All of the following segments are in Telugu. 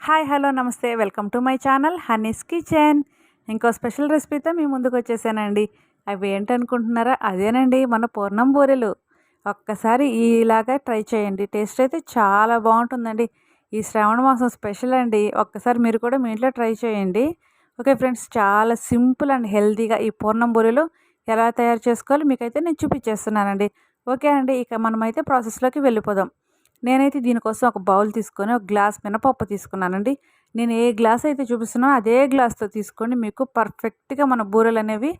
హాయ్ హలో నమస్తే. Welcome to my channel honey's kitchen. ఇంకో స్పెషల్ రెసిపీతో మీ ముందుకు వచ్చేసానండి. అవి ఏంటనుకుంటున్నారా? అదేనండి మన పూర్ణం బూరెలు. ఒక్కసారి ఇలాగా ట్రై చేయండి. టేస్ట్ అయితే చాలా బాగుంటుందండి. ఈ శ్రావణ మాసం స్పెషల్ అండి. ఒక్కసారి మీరు కూడా మీ ఇంట్లో ట్రై చేయండి. ఓకే ఫ్రెండ్స్ చాలా సింపుల్ అండ్ హెల్తీగా ఈ పూర్ణం బూరెలు ఎలా తయారు చేసుకోవాలో మీకైతే నేను చూపించేస్తున్నానండి. ఓకే అండి ఇక మనమైతే ప్రాసెస్లోకి వెళ్ళిపోదాం. నేనైతే దీనికోసం ఒక బౌల్ తీసుకొని ఒక గ్లాస్ మినపప్పు తీసుకున్నానండి. నేను ఏ గ్లాస్ అయితే చూపిస్తున్నానో అదే గ్లాస్తో తీసుకోండి. మీకు పర్ఫెక్ట్గా మన బూరెలు అనేవి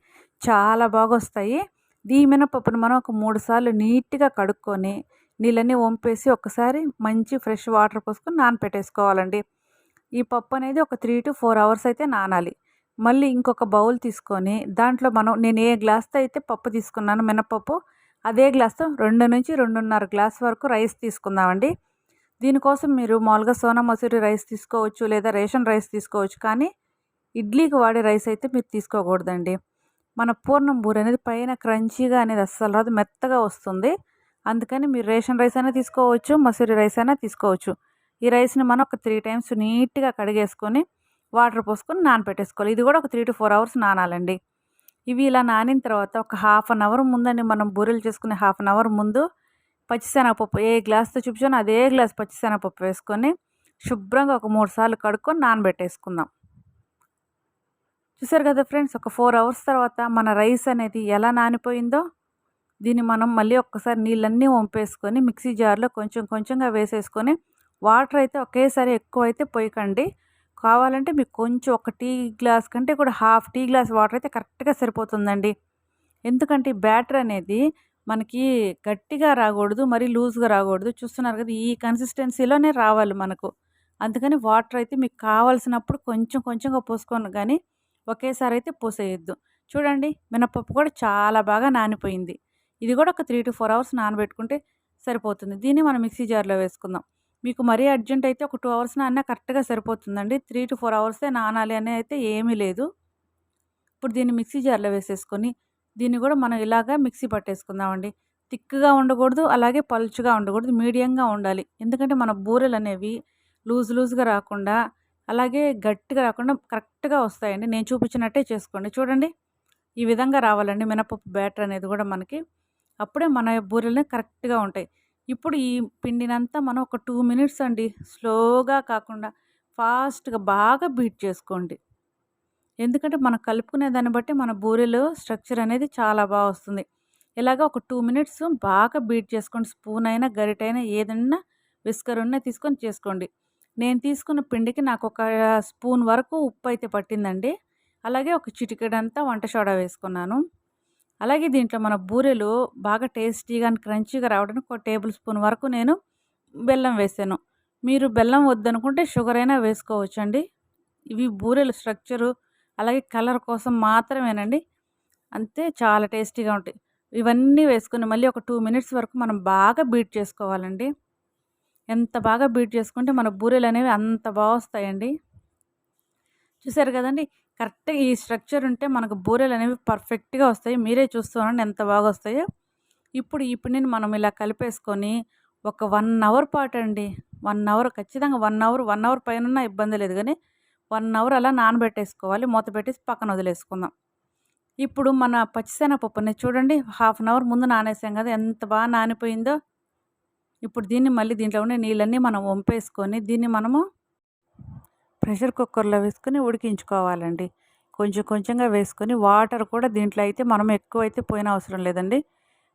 చాలా బాగా వస్తాయి. ఈ మినపప్పును మనం ఒక మూడు సార్లు నీట్గా కడుక్కొని నీళ్ళన్నీ వంపేసి ఒకసారి మంచి ఫ్రెష్ వాటర్ పోసుకొని నానపెట్టేసుకోవాలండి. ఈ పప్పు అనేది ఒక త్రీ టు ఫోర్ అవర్స్ అయితే నానాలి. మళ్ళీ ఇంకొక బౌల్ తీసుకొని దాంట్లో మనం నేను ఏ గ్లాస్తో అయితే పప్పు తీసుకున్నాను మినపప్పు అదే గ్లాస్తో రెండు నుంచి రెండున్నర గ్లాస్ వరకు రైస్ తీసుకుందామండి. దీనికోసం మీరు మామూలుగా సోనా మసూరి రైస్ తీసుకోవచ్చు లేదా రేషన్ రైస్ తీసుకోవచ్చు కానీ ఇడ్లీకి వాడే రైస్ అయితే మీరు తీసుకోకూడదండి. మన పూర్ణం బూరి అనేది పైన క్రంచీగా అనేది అస్సలు రాదు మెత్తగా వస్తుంది. అందుకని మీరు రేషన్ రైస్ అయినా తీసుకోవచ్చు మసూరి రైస్ అయినా తీసుకోవచ్చు. ఈ రైస్ని మనం ఒక త్రీ టైమ్స్ నీట్గా కడిగేసుకొని వాటర్ పోసుకొని నానపెట్టేసుకోవాలి. ఇది కూడా ఒక త్రీ టు ఫోర్ అవర్స్ నానాలండి. ఇవి ఇలా నానిన తర్వాత ఒక హాఫ్ అన్ అవర్ ముందండి మనం బూరెలు చేసుకునే హాఫ్ అన్ అవర్ ముందు పచ్చిశనగపప్పు ఏ గ్లాస్తో చూపించాను అదే గ్లాస్ పచ్చిశనగపప్పు వేసుకొని శుభ్రంగా ఒక మూడు సార్లు కడుక్కొని నానబెట్టేసుకుందాం. చూసారు కదా ఫ్రెండ్స్ ఒక ఫోర్ అవర్స్ తర్వాత మన రైస్ అనేది ఎలా నానిపోయిందో దీన్ని మనం మళ్ళీ ఒక్కసారి నీళ్ళన్నీ వంపేసుకొని మిక్సీ జార్లో కొంచెం కొంచెంగా వేసేసుకొని వాటర్ అయితే ఒకేసారి ఎక్కువ అయితే పోయకండి. కావాలంటే మీకు కొంచెం ఒక టీ గ్లాస్ కంటే కూడా హాఫ్ టీ గ్లాస్ వాటర్ అయితే కరెక్ట్గా సరిపోతుందండి. ఎందుకంటే బ్యాటర్ అనేది మనకి గట్టిగా రాకూడదు మరి లూజ్గా రాకూడదు. చూస్తున్నారు కదా ఈ కన్సిస్టెన్సీలోనే రావాలి మనకు. అందుకని వాటర్ అయితే మీకు కావాల్సినప్పుడు కొంచెం కొంచెంగా పోసుకోను కానీ ఒకేసారి అయితే పోసేయద్దు. చూడండి మినపప్పు కూడా చాలా బాగా నానిపోయింది. ఇది కూడా ఒక త్రీ టు ఫోర్ అవర్స్ నానబెట్టుకుంటే సరిపోతుంది. దీన్ని మనం మిక్సీ జార్లో వేసుకుందాం. మీకు మరీ అర్జెంట్ అయితే ఒక టూ అవర్స్ నాన్న కరెక్ట్గా సరిపోతుందండి. త్రీ టు ఫోర్ అవర్సే నానాలి అని అయితే ఏమీ లేదు. ఇప్పుడు దీన్ని మిక్సీ జార్లో వేసేసుకొని దీన్ని కూడా మనం ఇలాగా మిక్సీ పట్టేసుకుందామండి. థిక్గా ఉండకూడదు అలాగే పలుచుగా ఉండకూడదు మీడియంగా ఉండాలి. ఎందుకంటే మన బూరెలు అనేవి లూజ్ లూజ్గా రాకుండా అలాగే గట్టిగా రాకుండా కరెక్ట్గా వస్తాయండి. నేను చూపించినట్టే చేసుకోండి. చూడండి ఈ విధంగా రావాలండి. మినపప్పు బ్యాటర్ అనేది కూడా మనకి అప్పుడే మన బూరెలు కరెక్ట్గా ఉంటాయి. ఇప్పుడు ఈ పిండినంతా మనం ఒక టూ మినిట్స్ అండి స్లోగా కాకుండా ఫాస్ట్గా బాగా బీట్ చేసుకోండి. ఎందుకంటే మనం కలుపుకునే దాన్ని బట్టి మన బూరెలో స్ట్రక్చర్ అనేది చాలా బాగా వస్తుంది. ఇలాగ ఒక టూ మినిట్స్ బాగా బీట్ చేసుకోండి. స్పూన్ అయినా గరిటైనా ఏదైనా విస్కర్ ఉన్నా తీసుకొని చేసుకోండి. నేను తీసుకున్న పిండికి నాకు ఒక స్పూన్ వరకు ఉప్పు అయితే పట్టిందండి. అలాగే ఒక చిటికెడంతా వంట సోడా వేసుకున్నాను. అలాగే దీంట్లో మన బూరెలు బాగా టేస్టీగా అండ్ క్రంచీగా రావడానికి ఒక టేబుల్ స్పూన్ వరకు నేను బెల్లం వేసాను. మీరు బెల్లం వద్దనుకుంటే షుగర్ అయినా వేసుకోవచ్చండి. ఇవి బూరెలు స్ట్రక్చరు అలాగే కలర్ కోసం మాత్రమేనండి. అంతే చాలా టేస్టీగా ఉంటాయి. ఇవన్నీ వేసుకుని మళ్ళీ ఒక టూ మినిట్స్ వరకు మనం బాగా బీట్ చేసుకోవాలండి. ఎంత బాగా బీట్ చేసుకుంటే మన బూరెలు అనేవి అంత బాగా వస్తాయండి. చూసారు కదండి? కరెక్ట్గా ఈ స్ట్రక్చర్ ఉంటే మనకు బూరెలు అనేవి పర్ఫెక్ట్గా వస్తాయి. మీరే చూస్తున్నాను ఎంత బాగా వస్తాయో. ఇప్పుడు ఈ పిండిని మనం ఇలా కలిపేసుకొని ఒక వన్ అవర్ పాటు అండి. వన్ అవర్ ఖచ్చితంగా వన్ అవర్ వన్ అవర్ పైన ఇబ్బంది లేదు. కానీ వన్ అవర్ అలా నానబెట్టేసుకోవాలి. మూత పెట్టేసి పక్కన వదిలేసుకుందాం. ఇప్పుడు మన పచ్చిశనగపప్పుని చూడండి. హాఫ్ అన్ అవర్ ముందు నానేసాం కదా ఎంత బాగా నానిపోయిందో. ఇప్పుడు దీన్ని మళ్ళీ దీంట్లో ఉండే నీళ్ళన్నీ మనం వంపేసుకొని దీన్ని మనము ప్రెషర్ కుక్కర్లో వేసుకుని ఉడికించుకోవాలండి. కొంచెం కొంచెంగా వేసుకొని వాటర్ కూడా దీంట్లో అయితే మనం ఎక్కువ అయితే పోయిన అవసరం లేదండి.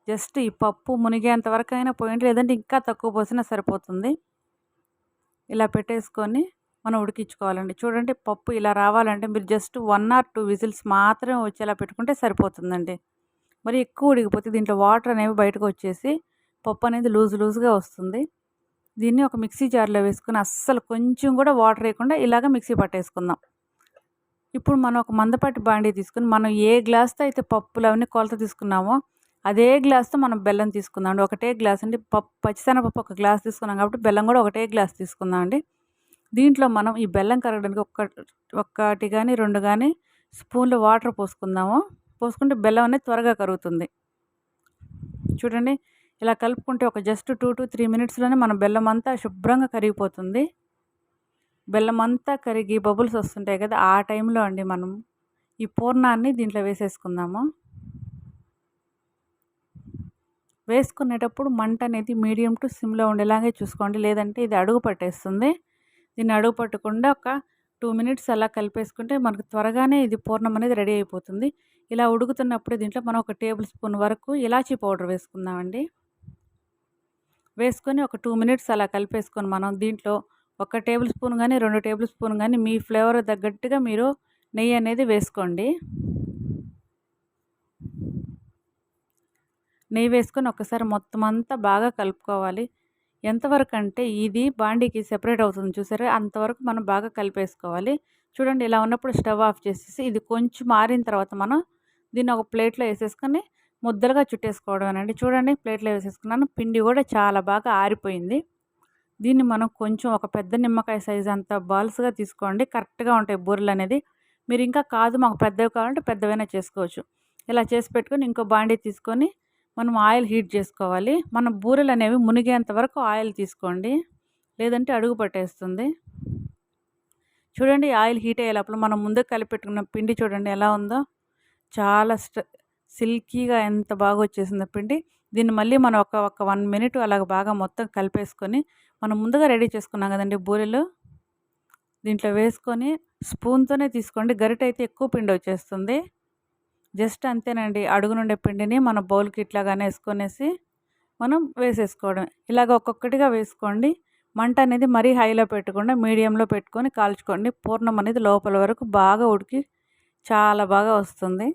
జస్ట్ ఈ పప్పు మునిగేంత వరకు అయినా పోయింది లేదంటే ఇంకా తక్కువ పోసినా సరిపోతుంది. ఇలా పెట్టేసుకొని మనం ఉడికించుకోవాలండి. చూడండి పప్పు ఇలా రావాలంటే మీరు just one or two whistles మాత్రమే వచ్చేలా పెట్టుకుంటే సరిపోతుందండి. మరి ఎక్కువ ఉడికిపోతే దీంట్లో వాటర్ అనేవి బయటకు వచ్చేసి పప్పు అనేది లూజ్ లూజ్గా వస్తుంది. దీన్ని ఒక మిక్సీ జార్లో వేసుకుని అస్సలు కొంచెం కూడా వాటర్ వేయకుండా ఇలాగ మిక్సీ పట్టేసుకుందాం. ఇప్పుడు మనం ఒక మందపాటి బాండీ తీసుకుని మనం ఏ గ్లాస్తో అయితే పప్పులు అవన్నీ కొలత తీసుకున్నామో అదే గ్లాస్తో మనం బెల్లం తీసుకుందాం అండి. ఒకటే గ్లాస్ అండి. పప్పు పచ్చిశనగపప్పు ఒక గ్లాస్ తీసుకున్నాం కాబట్టి బెల్లం కూడా ఒకటే గ్లాస్ తీసుకుందాం అండి. దీంట్లో మనం ఈ బెల్లం కరగడానికి ఒక్క ఒక్కటి కానీ రెండు కానీ స్పూన్లో వాటర్ పోసుకుందాము. పోసుకుంటే బెల్లం అనేది త్వరగా కరుగుతుంది. చూడండి. ఇలా కలుపుకుంటే ఒక జస్ట్ టూ టు త్రీ మినిట్స్లోనే మన బెల్లం అంతా శుభ్రంగా కరిగిపోతుంది. బెల్లం అంతా కరిగి బబుల్స్ వస్తుంటాయి కదా ఆ టైంలో అండి మనం ఈ పూర్ణాన్ని దీంట్లో వేసేసుకుందాము. వేసుకునేటప్పుడు మంట అనేది మీడియం టు సిమ్లో ఉండేలాగే చూసుకోండి లేదంటే ఇది అడుగు పట్టేస్తుంది. దీన్ని అడుగు పట్టకుండా ఒక టూ మినిట్స్ అలా కలిపేసుకుంటే మనకు త్వరగానే ఇది పూర్ణం అనేది రెడీ అయిపోతుంది. ఇలా ఉడుకుతున్నప్పుడు దీంట్లో మనం ఒక టేబుల్ స్పూన్ వరకు ఇలాచీ పౌడర్ వేసుకుందామండి. వేసుకొని ఒక టూ మినిట్స్ అలా కలిపేసుకొని మనం దీంట్లో ఒక టేబుల్ స్పూన్ కానీ రెండు టేబుల్ స్పూన్ కానీ మీ ఫ్లేవర్ తగ్గట్టుగా మీరు నెయ్యి అనేది వేసుకోండి. నెయ్యి వేసుకొని ఒకసారి మొత్తం అంతా బాగా కలుపుకోవాలి. ఎంతవరకు అంటే ఇది బాండీకి సెపరేట్ అవుతుంది చూసారా? అంతవరకు మనం బాగా కలిపేసుకోవాలి. చూడండి ఇలా ఉన్నప్పుడు స్టవ్ ఆఫ్ చేసేసి ఇది కొంచెం మారిన తర్వాత మనం దీన్ని ఒక ప్లేట్లో వేసేసుకొని ముద్దలుగా చుట్టేసుకోవడం చూడండి ప్లేట్లో వేసేసుకున్నాను. పిండి కూడా చాలా బాగా ఆరిపోయింది. దీన్ని మనం కొంచెం ఒక పెద్ద నిమ్మకాయ సైజ్ అంత బాల్స్గా తీసుకోండి. కరెక్ట్గా ఉంటాయి బూరెలు అనేది. మీరు ఇంకా కాదు మాకు పెద్దవి కావాలంటే పెద్దవైనా చేసుకోవచ్చు. ఇలా చేసి పెట్టుకొని ఇంకో బాండీ తీసుకొని మనం ఆయిల్ హీట్ చేసుకోవాలి. మన బూరెలు అనేవి మునిగేంత వరకు ఆయిల్ తీసుకోండి. లేదంటే అడుగు పట్టేస్తుంది. చూడండి ఆయిల్ హీట్ అయ్యేటప్పుడు మనం ముందుకు కలిపెట్టుకున్న పిండి చూడండి ఎలా ఉందో. చాలా సిల్కీగా ఎంత బాగా వచ్చేసిందో పిండి దీన్ని మళ్ళీ మనం ఒక ఒక వన్ మినిట్ అలాగ బాగా మొత్తం కలిపేసుకొని మనం ముందుగా రెడీ చేసుకున్నాం కదండి బూరెలు. దీంట్లో వేసుకొని స్పూన్తోనే తీసుకోండి. గరిట అయితే ఎక్కువ పిండి వచ్చేస్తుంది. జస్ట్ అంతేనండి. అడుగునుండే పిండిని మన బౌల్కి ఇట్లాగానే వేసుకొనేసి మనం వేసేసుకోవడం ఇలాగ ఒక్కొక్కటిగా వేసుకోండి. మంట అనేది మరీ హైలో పెట్టకుండా మీడియంలో పెట్టుకొని కాల్చుకోండి. పూర్ణం అనేది లోపల వరకు బాగా ఉడికి చాలా బాగా వస్తుంది.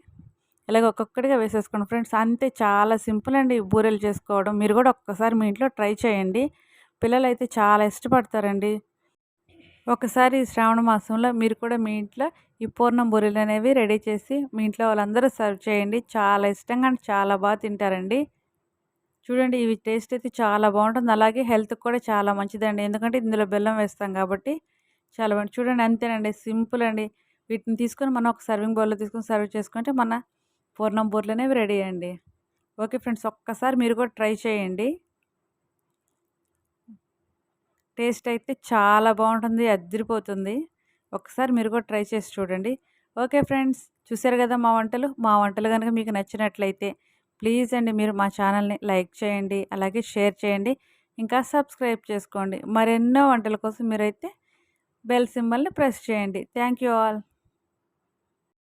ఇలాగ ఒక్కొక్కటిగా వేసేసుకోండి. ఫ్రెండ్స్ అంతే చాలా సింపుల్ అండి బూరెలు చేసుకోవడం. మీరు కూడా ఒక్కసారి మీ ఇంట్లో ట్రై చేయండి. పిల్లలు అయితే చాలా ఇష్టపడతారండి. ఒకసారి శ్రావణ మాసంలో మీరు కూడా మీ ఇంట్లో ఈ పూర్ణం బూరెలు అనేవి రెడీ చేసి మీ ఇంట్లో వాళ్ళందరూ సర్వ్ చేయండి. చాలా ఇష్టంగా చాలా బాగా తింటారండి. చూడండి ఇవి టేస్ట్ అయితే చాలా బాగుంటుంది. అలాగే హెల్త్కి కూడా చాలా మంచిదండి. ఎందుకంటే ఇందులో బెల్లం వేస్తాం కాబట్టి చాలా బాగుంటుంది. చూడండి అంతేనండి. సింపుల్ అండి. వీటిని తీసుకొని మనం ఒక సర్వింగ్ బౌల్లో తీసుకొని సర్వ్ చేసుకుంటే మన పూర్ణం నంబర్లోనే అనేవి రెడీ అండి. ఓకే ఫ్రెండ్స్ ఒక్కసారి మీరు కూడా ట్రై చేయండి. టేస్ట్ అయితే చాలా బాగుంటుంది అద్దరిపోతుంది ఒకసారి మీరు కూడా ట్రై చేసి చూడండి. ఓకే ఫ్రెండ్స్ చూసారు కదా మా వంటలు? మా వంటలు కనుక మీకు నచ్చినట్లయితే ప్లీజ్ అండి మీరు మా ఛానల్ని లైక్ చేయండి అలాగే షేర్ చేయండి ఇంకా సబ్స్క్రైబ్ చేసుకోండి. మరెన్నో వంటల కోసం మీరైతే బెల్ సింబల్ని ప్రెస్ చేయండి. Thank you all.